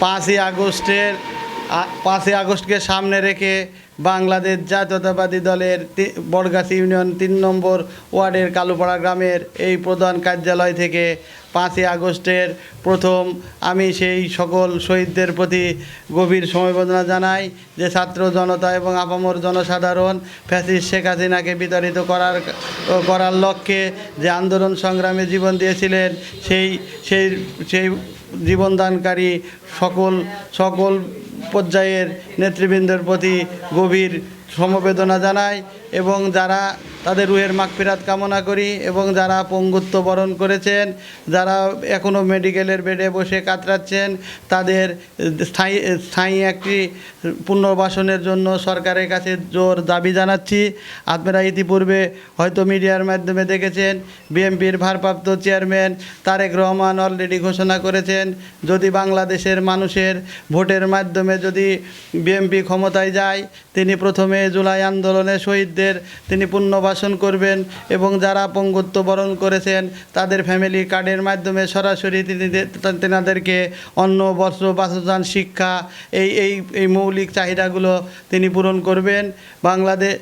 পাঁচই আগস্টের পাঁচই আগস্টকে সামনে রেখে বাংলাদেশ জাতীয়তাবাদী দলের বড়গাছি ইউনিয়ন তিন নম্বর ওয়ার্ডের কালুপাড়া গ্রামের এই প্রধান কার্যালয় থেকে পাঁচই আগস্টের প্রথম আমি সেই সকল শহীদদের প্রতি গভীর সমবেদনা জানাই যে ছাত্র জনতা এবং আপামর জনসাধারণ ফ্যাসিস শেখ হাসিনাকে বিতাড়িত করার করার লক্ষ্যে যে আন্দোলন সংগ্রামে জীবন দিয়েছিলেন, সেই সেই সেই জীবনদানকারী সকল সকল পর্যায়ের নেতৃবৃন্দের প্রতি গভীর সমবেদনা জানায় এবং যারা তাদের রুহের মাগফিরাত কামনা করি এবং যারা পঙ্গুত্ব বরণ করেছেন, যারা এখনও মেডিকেলের বেডে বসে কাতরাচ্ছেন, তাদের স্থায়ী স্থায়ী একটি পুনর্বাসনের জন্য সরকারের কাছে জোর দাবি জানাচ্ছি। আপনারা ইতিপূর্বে হয়তো মিডিয়ার মাধ্যমে দেখেছেন বিএমপির ভারপ্রাপ্ত চেয়ারম্যান তারেক রহমান অলরেডি ঘোষণা করেছেন, যদি বাংলাদেশের মানুষের ভোটের মাধ্যমে যদি বিএমপি ক্ষমতায় যায়, তিনি প্রথমে জুলাই আন্দোলনে শহীদদের, তিনি পুনর্বাসন করবেন এবং যারা পঙ্গুত্ব বরণ করেছেন, তাদের ফ্যামিলি কার্ডের মাধ্যমে সরাসরি তিনি তেনাদেরকে অন্ন, বস্ত্র, বাসস্থান, শিক্ষা, এই এই এই মৌলিক চাহিদাগুলো তিনি পূরণ করবেন। বাংলাদেশ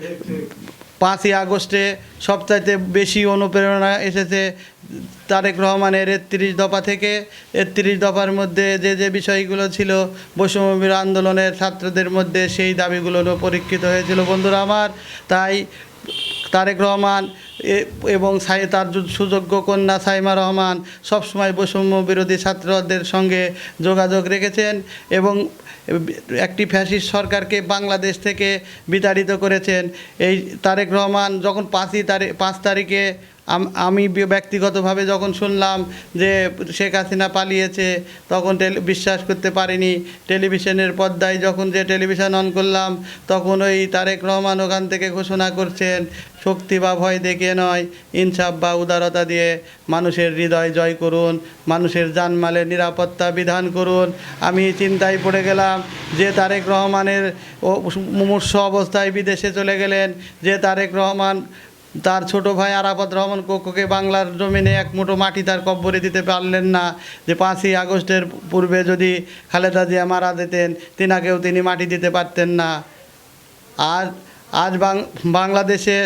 পাঁচই আগস্টে সবচাইতে বেশি অনুপ্রেরণা এসেছে তারেক রহমানের একত্রিশ দফা থেকে। একত্রিশ দফার মধ্যে যে যে বিষয়গুলো ছিল বৈষম্যবির আন্দোলনের ছাত্রদের মধ্যে সেই দাবিগুলো পরীক্ষিত হয়েছিল বন্ধুরা আমার। তাই তারেক রহমান এবং তার সুযোগ্য কন্যা সাইমা রহমান সবসময় বৈষম্য বিরোধী ছাত্রদের সঙ্গে যোগাযোগ রেখেছেন এবং একটি ফ্যাসিস্ট সরকারকে বাংলাদেশ থেকে বিতাড়িত করেছেন। এই তারেক রহমান যখন পাঁচই তারিখ পাঁচ তারিখে আম- ব্যক্তিগতভাবে যখন শুনলাম যে শেখ হাসিনা পালিয়েছে, তখন বিশ্বাস করতে পারিনি। টেলিভিশনের পর্দায় যখন যে টেলিভিশন অন করলাম, তখন ওই তারেক রহমান ওখান থেকে ঘোষণা করছেন, শক্তি বা ভয় দেখিয়ে নয়, ইনসাফ বা উদারতা দিয়ে মানুষের হৃদয় জয় করুন, মানুষের জানমালের নিরাপত্তা বিধান করুন। আমি চিন্তায় পড়ে গেলাম যে তারেক রহমানের মুমূর্ষ অবস্থায় বিদেশে চলে গেলেন, যে তারেক রহমান তার ছোট ভাই আরাফাত রহমান কোকোকে বাংলার জমিনে এক মুঠো মাটি তার কব্বরে দিতে পারলেন না যে পাঁচই আগস্টের পূর্বে যদি খালেদা জিয়া মারা দিতেন তিনাকেও তিনি মাটি দিতে পারতেন না। আজ আজ বাংলাদেশে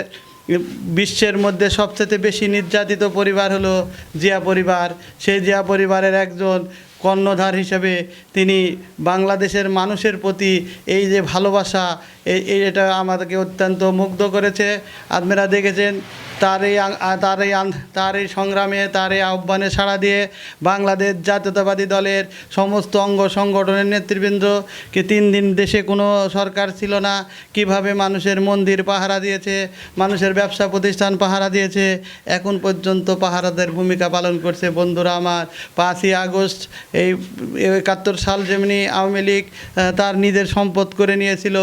বিশ্বের মধ্যে সবচেয়ে বেশি নির্যাতিত পরিবার হলো জিয়া পরিবার। সেই জিয়া পরিবারের একজন কর্ণধার হিসেবে তিনি বাংলাদেশের মানুষের প্রতি এই যে ভালোবাসা এই এটা আমাদেরকে অত্যন্ত মুগ্ধ করেছে। আপনারা দেখেছেন তার এই তার এই তার এই সংগ্রামে তার এই আহ্বানে সাড়া দিয়ে বাংলাদেশ জাতীয়তাবাদী দলের সমস্ত অঙ্গ সংগঠনের নেতৃবৃন্দকে তিন দিন দেশে কোনো সরকার ছিল না, কীভাবে মানুষের মন্দির পাহারা দিয়েছে, মানুষের ব্যবসা প্রতিষ্ঠান পাহারা দিয়েছে, এখন পর্যন্ত পাহারাদের ভূমিকা পালন করছে। বন্ধুরা আমার, পাঁচই আগস্ট, এই একাত্তর সাল যেমনি আওয়ামী লীগ তার নিজের সম্পদ করে নিয়েছিল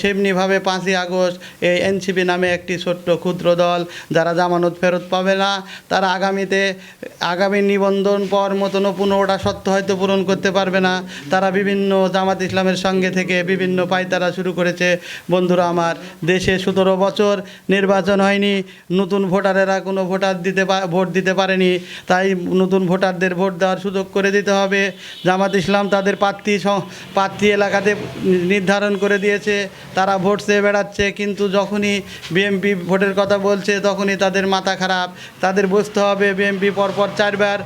সেমনিভাবে পাঁচই আগস্ট এই এনসিপি নামে একটি ছোট্ট ক্ষুদ্র দল যারা জামানত ফেরত পাবে না, তারা আগামীতে, আগামী নিবন্ধন পর মতনও পুনরোটা সত্য হয়তো পূরণ করতে পারবে না। তারা বিভিন্ন জামাত ইসলামের সঙ্গে থেকে বিভিন্ন পায়তারা শুরু করেছে। বন্ধুরা, আমার দেশে সতেরো বছর নির্বাচন হয়নি, নতুন ভোটারেরা কোনো ভোটার দিতে ভোট দিতে পারেনি, তাই নতুন ভোটারদের ভোট দেওয়ার সুযোগ করে দিতে হবে। জামাত ইসলাম তাদের প্রার্থী প্রার্থী এলাকাতে নির্ধারণ করে দিয়েছে, তারা ভোট চেয়ে বেড়াচ্ছে, কিন্তু যখনই বিএমপি ভোটের কথা বলছে তখনই তাদের মাথা খারাপ তাদের বুঝতে হবে বিএমপি পরপর চারবার।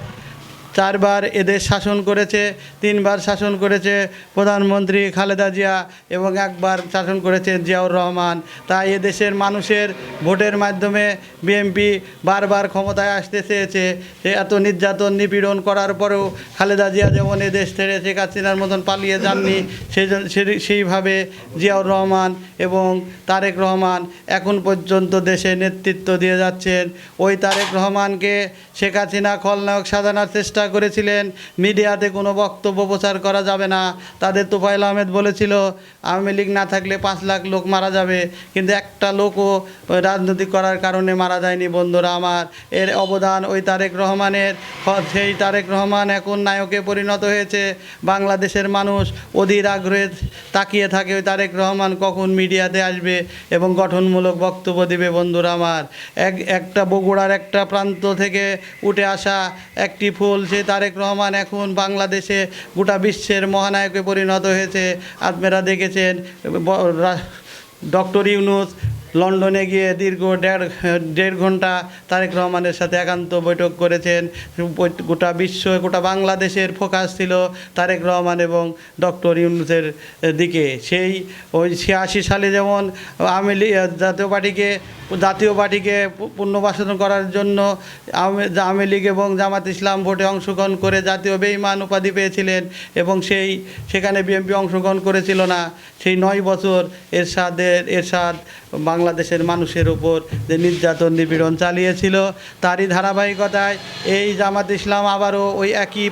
চারবার এদের শাসন করেছে, তিনবার শাসন করেছে প্রধানমন্ত্রী খালেদা জিয়া এবং একবার শাসন করেছে জিয়াউর রহমান। তাই এদেশের মানুষের ভোটের মাধ্যমে বিএনপি বারবার ক্ষমতায় আসতে চেয়েছে। এত নির্যাতন, নিপীড়ন করার পরেও খালেদা জিয়া যেমন এদেশ ছেড়ে শেখ হাসিনার মতন পালিয়ে যাননি, সেই সেই- সেইভাবে জিয়াউর রহমান এবং তারেক রহমান এখন পর্যন্ত দেশে নেতৃত্ব দিয়ে যাচ্ছেন। ওই তারেক রহমানকে শেখ হাসিনা খলনায়ক সাজানোর চেষ্টা করেছিলেন, মিডিয়াতে কোনো বক্তব্য প্রচার করা যাবে না। তাদের তোফাইল আহমেদ বলেছিল, আওয়ামী লীগ না থাকলে পাঁচ লাখ লোক মারা যাবে, কিন্তু একটা লোকও রাজনৈতিক করার কারণে মারা যায়নি বন্ধুরা আমার। এর অবদান ওই তারেক রহমানের। সেই তারেক রহমান এখন নায়কে পরিণত হয়েছে। বাংলাদেশের মানুষ অধীর আগ্রহে তাকিয়ে থাকে ওই তারেক রহমান কখন মিডিয়াতে আসবে এবং গঠনমূলক বক্তব্য দিবে বন্ধুরা আমার। এক একটা বগুড়ার একটা প্রান্ত থেকে উঠে আসা একটি ফুল সেই তারেক রহমান এখন বাংলাদেশে গোটা বিশ্বের মহানায়কে পরিণত হয়েছে। আপনারা দেখেছেন ডক্টর ইউনুস লন্ডনে গিয়ে দীর্ঘ দেড় দেড় ঘণ্টা তারেক রহমানের সাথে একান্ত বৈঠক করেছেন। গোটা বিশ্ব, গোটা বাংলাদেশের ফোকাস ছিল তারেক রহমান এবং ডক্টর ইউনুসের দিকে। সেই ওই ছিয়াশি সালে যেমন আওয়ামী লীগ, জাতীয় পার্টিকে জাতীয় পার্টিকে পুনর্বাসন করার জন্য আওয়ামী লীগ এবং জামাত ইসলাম ভোটে অংশগ্রহণ করে জাতীয় বেইমান উপাধি পেয়েছিলেন এবং সেই, সেখানে বিএনপি অংশগ্রহণ করেছিল না। সেই নয় বছর এরশাদের, এরশাদ বাংলাদেশের মানুষের উপর যে নির্যাতন, নিপীড়ন চালিয়েছিল, তারই ধারাবাহিকতায় এই জামাত ইসলাম আবারও ওই একই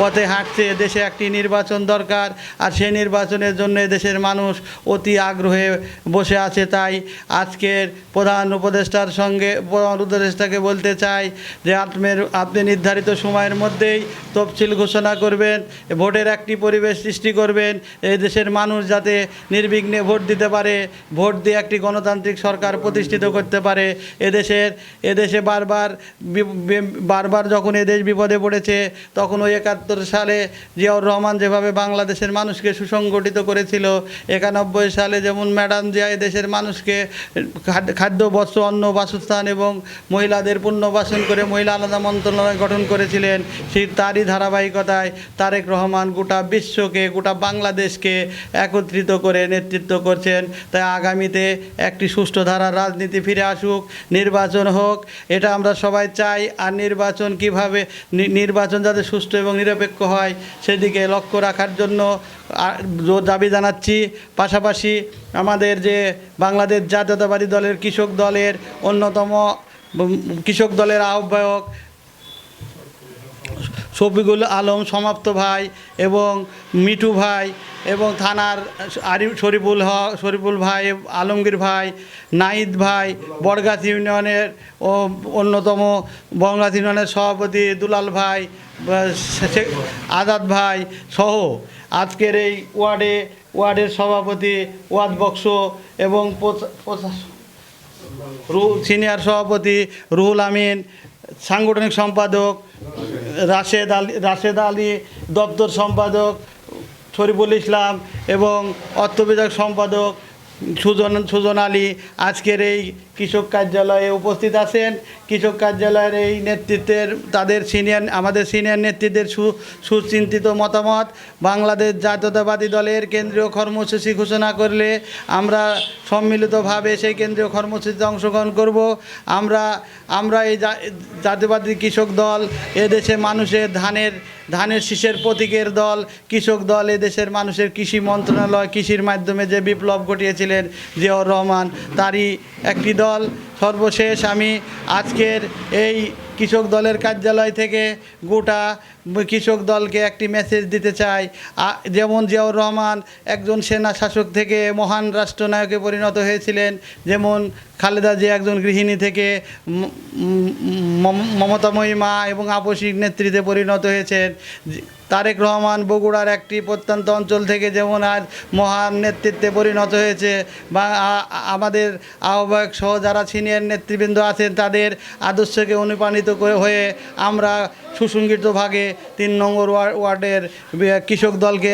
পথে হাঁটছে। দেশে একটি নির্বাচন দরকার, আর সেই নির্বাচনের জন্য দেশের মানুষ অতি আগ্রহে বসে আছে। তাই আজকের প্রধান উপদেষ্টার সঙ্গে, প্রধান উপদেষ্টাকে বলতে চাই যে আপনার আপনি নির্ধারিত সময়ের মধ্যেই তফসিল ঘোষণা করবেন, ভোটের একটি পরিবেশ সৃষ্টি করবেন। এই দেশের মানুষ যাতে নির্বিঘ্নে ভোট দিতে পারে, ভোট দিয়ে একটি গণতান্ত্রিক সরকার প্রতিষ্ঠিত করতে পারে। এদেশের এদেশে বারবার বারবার যখন এদেশ বিপদে পড়েছে, তখন ওই একাত্তর সালে জিয়াউর রহমান যেভাবে বাংলাদেশের মানুষকে সুসংগঠিত করেছিল, একানব্বই সালে যেমন ম্যাডাম জিয়া দেশের মানুষকে খাদ্য- বস্ত্র, অন্ন, বাসস্থান এবং মহিলাদের পুনর্বাসন করে মহিলা আলাদা মন্ত্রণালয় গঠন করেছিলেন, সেই তারই ধারাবাহিকতায় তারেক রহমান গোটা বিশ্বকে, গোটা বাংলাদেশকে একত্রিত করে নেতৃত্ব করছেন। তাই আগামীতে একটি সুষ্ঠু ধারার রাজনীতি ফিরে আসুক, নির্বাচন হোক, এটা আমরা সবাই চাই। আর নির্বাচন কীভাবে নির্বাচন যাতে সুষ্ঠু এবং নিরপেক্ষ হয়, সেদিকে লক্ষ্য রাখার জন্য দাবি জানাচ্ছি। পাশাপাশি আমাদের যে বাংলাদেশ জাতীয়তাবাদী দলের কৃষক দলের অন্যতম কৃষক দলের আহ্বায়ক শফিকুল আলম সমাপ্ত ভাই এবং মিঠু ভাই এবং থানার আরিফ শরীফুল হক শরীফুল ভাই, আলমগীর ভাই নাহিদ ভাই বড়গাছ ইউনিয়নের ও অন্যতম বড়গাছ ইউনিয়নের সভাপতি দুলাল ভাই আজাদ ভাই সহ আজকের এই ওয়ার্ডে, ওয়ার্ডের সভাপতি ওয়ার্ড বক্স এবং সিনিয়র সভাপতি রুহুল আমিন, সাংগঠনিক সম্পাদক রাশেদ আলী রাশেদ আলী দপ্তর সম্পাদক, শরীফুল ইসলাম এবং অর্থবিধায়ক সম্পাদক সুজন সুজন আলী আজকের এই কৃষক কার্যালয়ে উপস্থিত আছেন। কৃষক কার্যালয়ের এই নেতৃত্বের তাদের সিনিয়র আমাদের সিনিয়র নেতৃত্বের সু, সুচিন্তিত মতামত। বাংলাদেশ জাতীয়তাবাদী দলের কেন্দ্রীয় কর্মসূচি ঘোষণা করলে আমরা সম্মিলিতভাবে সেই কেন্দ্রীয় কর্মসূচিতে অংশগ্রহণ করব। আমরা আমরা এই জাতীয়বাদী কৃষক দল, এদেশে মানুষের ধানের ধানের শীষের প্রতীকের দল, কৃষক দল, এদেশের মানুষের কৃষি মন্ত্রণালয়, কৃষির মাধ্যমে যে বিপ্লব ঘটিয়েছিলেন জিয়াউর রহমান, তারই একটি দল। সর্বশেষ আমি আজকের এই কৃষক দলের কার্যালয় থেকে গোটা কৃষক দলকে একটি মেসেজ দিতে চাই। যেমন জিয়াউর রহমান একজন সেনা শাসক থেকে মহান রাষ্ট্রনায়কে পরিণত হয়েছিলেন, যেমন খালেদা জিয়া একজন গৃহিণী থেকে মমতাময়ী মা এবং আপসিক নেতৃত্বে পরিণত হয়েছেন। তারেক রহমান বগুড়ার একটি প্রত্যন্ত অঞ্চল থেকে যেমন আজ মহান নেতৃত্বে পরিণত হয়েছে, বা আমাদের আহ্বায়ক সহ যারা সিনিয়র নেতৃবৃন্দ আছেন তাদের আদর্শকে অনুপ্রাণিত করে হয়ে আমরা সুসংগঠিতভাবে তিন নম্বর ওয়ার- ওয়ার্ডের কৃষক দলকে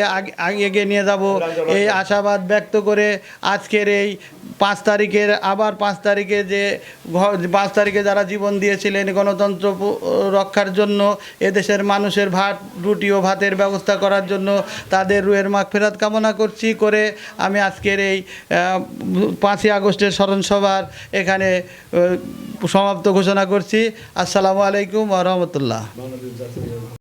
এগিয়ে নিয়ে যাব। এই আশাবাদ ব্যক্ত করে আজকের এই পাঁচ তারিখের, আবার পাঁচ তারিখে যে পাঁচ তারিখে যারা জীবন দিয়েছিলেন গণতন্ত্র রক্ষার জন্য, এদেশের মানুষের ভাত, রুটি ও ভাতের ব্যবস্থা করার জন্য তাদের রুয়ের মাখ ফেরত কামনা করছি করে আমি আজকের এই পাঁচই আগস্টের স্মরণ সভার এখানে সমাপ্ত ঘোষণা করছি। আসসালামু আলাইকুম রহমতুল্লাহ। বাংলাদেশ জাতীয়